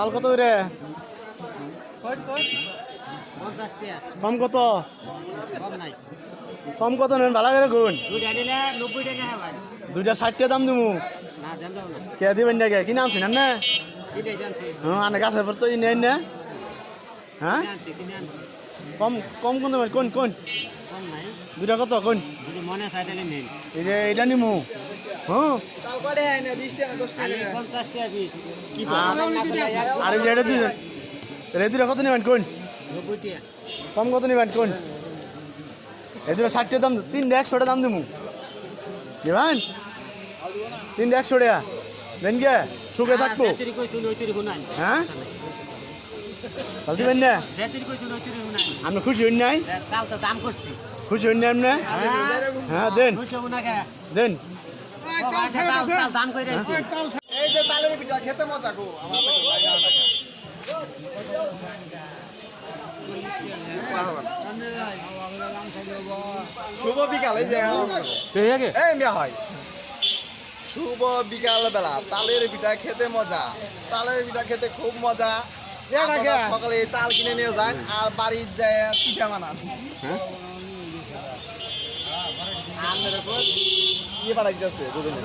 তাল কত রে? কম কত? কম কত নেন ভালো করে গুণ। দুইটা নিলে নব্বই টাকা দুইটা ষাট টাকা দাম দিমু। কে দিবেন না কে? কি নাম ছিলেন না? হ্যাঁ আনে গাছের পর তো ই নেন না। হ্যাঁ? কম কম কোন কোন কোন? দুইটা কত? কোন? এটা নিমু। হ্যাঁ? আর- এটা কত নেবেন কোন? কম কত নেবেন কোন? দুটো দাম তিনটা একশো টাকা দাম দিমু দিবেন তিনটা একশো টাকা। দেন গে সুখে থাকব। হ্যাঁ? দিবেন না। নইতিরি গুনাই আপনি খুশি হইন নাই? কাল তো দাম করছি। খুশি হইন না আপনি? হ্যাঁ দেন। দেন। দাম করে এই যে তালের পিঠা খেতে মজা গো। আমার পেটে লাগা লাগা। শুভ বিকাল এই যে এই মিয়া হয় শুভ বিকাল বেলা। তালের পিঠা খেতে মজা। তালের পিঠা খেতে খুব মজা। সকালে তাল কিনে নিয়ে যান আর বাড়ির যায় পিঠা বানান। আমের উপর ইয়ে বানাইতেছে দুজনে।